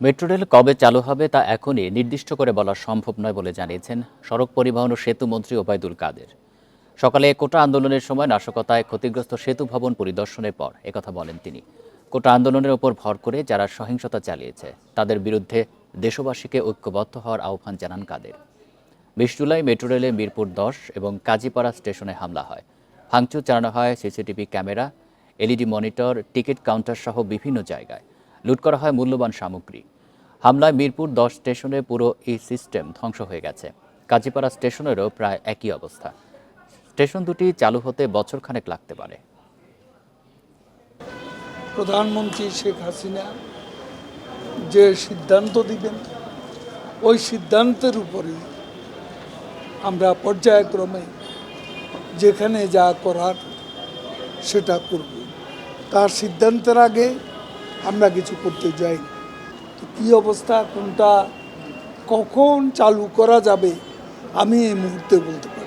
Metro rail কবে চালু হবে তা এখনই নির্দিষ্ট করে বলা সম্ভব নয় বলে জানিয়েছেন সড়ক পরিবহন ও সেতু মন্ত্রী ওবায়দুল কাদের। সকালে কোটা আন্দোলনের সময় নাশকতায় ক্ষতিগ্রস্ত সেতু ভবন পরিদর্শনের পর একথা বলেন তিনি। কোটা আন্দোলনের ওপর ভর করে যারা সহিংসতা চালিয়েছে, তাদের বিরুদ্ধে দেশবাসীকে ঐক্যবদ্ধ হওয়ার আহ্বান জানান কাদের। বিশ জুলাই মেট্রো রেলে মিরপুর দশ এবং কাজীপাড়া স্টেশনে হামলা হয়। ভাঙচুর চালানো হয় CCTV camera, LED monitor, ticket counter সহ বিভিন্ন জায়গায়। লুট করা হয় মূল্যবান সামগ্রী। হামলায় মিরপুর দশ স্টেশনে পুরো এই সিস্টেম ধ্বংস হয়ে গেছে। কাজীপাড়া স্টেশনেরও প্রায় একই অবস্থা। স্টেশন দুটি চালু হতে বছরখানেক লাগতে পারে। প্রধানমন্ত্রী শেখ হাসিনা যে সিদ্ধান্ত দিবেন, ওই সিদ্ধান্তের উপরে আমরা পর্যায়ক্রমে যেখানে যা করার সেটা করব। তার সিদ্ধান্তের আগে আমরা কিছু করতে যাই কি অবস্থা? কোনটা কখন চালু করা যাবে? আমি এই মুহূর্তে বলতে পারি।